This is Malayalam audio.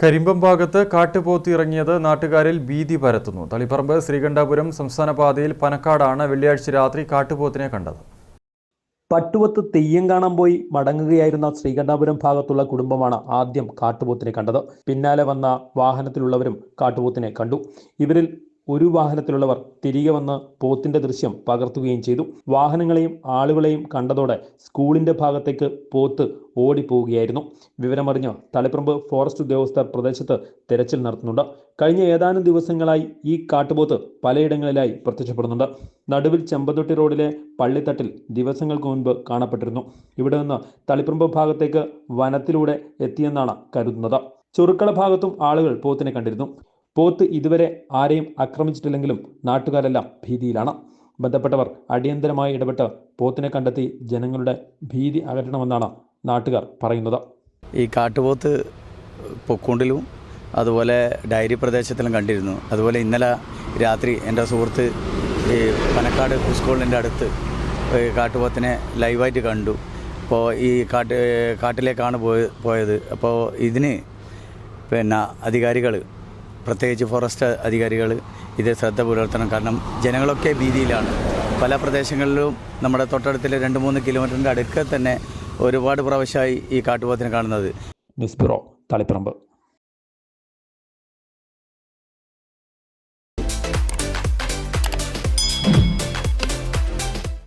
കരിമ്പം ഭാഗത്ത് കാട്ടുപോത്ത് ഇറങ്ങിയത് നാട്ടുകാരിൽ ഭീതി പരത്തുന്നു. തളിപ്പറമ്പ് ശ്രീകണ്ഠാപുരം സംസ്ഥാന പാതയിൽ പനക്കാടാണ് വെള്ളിയാഴ്ച രാത്രി കാട്ടുപോത്തിനെ കണ്ടത്. പട്ടുവത്ത് തെയ്യം കാണാൻ പോയി മടങ്ങുകയായിരുന്ന ശ്രീകണ്ഠാപുരം ഭാഗത്തുള്ള കുടുംബമാണ് ആദ്യം കാട്ടുപോത്തിനെ കണ്ടത്. പിന്നാലെ വന്ന വാഹനത്തിലുള്ളവരും കാട്ടുപോത്തിനെ കണ്ടു. ഇവരിൽ ഒരു വാഹനത്തിലുള്ളവർ തിരികെ വന്ന് പോത്തിന്റെ ദൃശ്യം പകർത്തുകയും ചെയ്തു. വാഹനങ്ങളെയും ആളുകളെയും കണ്ടതോടെ സ്കൂളിന്റെ ഭാഗത്തേക്ക് പോത്ത് ഓടിപ്പോവുകയായിരുന്നു. വിവരമറിഞ്ഞ് തളിപ്പറമ്പ് ഫോറസ്റ്റ് ഉദ്യോഗസ്ഥർ പ്രദേശത്ത് തെരച്ചിൽ നടത്തുന്നുണ്ട്. കഴിഞ്ഞ ഏതാനും ദിവസങ്ങളായി ഈ കാട്ടുപോത്ത് പലയിടങ്ങളിലായി പ്രത്യക്ഷപ്പെടുന്നുണ്ട്. നടുവിൽ ചെമ്പതൊട്ടി റോഡിലെ പള്ളിത്തട്ടിൽ ദിവസങ്ങൾക്ക് മുൻപ് കാണപ്പെട്ടിരുന്നു. ഇവിടെ നിന്ന് തളിപ്പറമ്പ് ഭാഗത്തേക്ക് വനത്തിലൂടെ എത്തിയെന്നാണ് കരുതുന്നത്. ചെറുക്കള ഭാഗത്തും ആളുകൾ പോത്തിനെ കണ്ടിരുന്നു. പോത്ത് ഇതുവരെ ആരെയും ആക്രമിച്ചിട്ടില്ലെങ്കിലും നാട്ടുകാരെല്ലാം ഭീതിയിലാണ്. ബന്ധപ്പെട്ടവർ അടിയന്തരമായി ഇടപെട്ട് പോത്തിനെ കണ്ടെത്തി ജനങ്ങളുടെ ഭീതി അകറ്റണമെന്നാണ് നാട്ടുകാർ പറയുന്നത്. ഈ കാട്ടുപോത്ത് പൊക്കൂണ്ടിലും അതുപോലെ ഡയറി പ്രദേശത്തിലും കണ്ടിരുന്നു. അതുപോലെ ഇന്നലെ രാത്രി എന്റെ സുഹൃത്ത് ഈ പനക്കാട് സ്കൂളിന്റെ അടുത്ത് കാട്ടുപോത്തിനെ ലൈവായിട്ട് കണ്ടു. അപ്പോൾ ഈ കാട്ട് കാട്ടിലേക്കാണ് പോയത്. അപ്പോൾ ഇതിന് പിന്നെ അധികാരികൾ പ്രത്യേകിച്ച് ഫോറസ്റ്റ് അധികാരികൾ ഇത് ശ്രദ്ധ പുലർത്തണം. കാരണം ജനങ്ങളൊക്കെ ഭീതിയിലാണ്. പല പ്രദേശങ്ങളിലും നമ്മുടെ തൊട്ടടുത്തിലെ രണ്ട് മൂന്ന് കിലോമീറ്ററിന്റെ അടുക്കെ തന്നെ ഒരുപാട് പ്രാവശ്യമായി ഈ കാട്ടുപോത്തിനെ കാണുന്നത്. News bureau Taliparamba.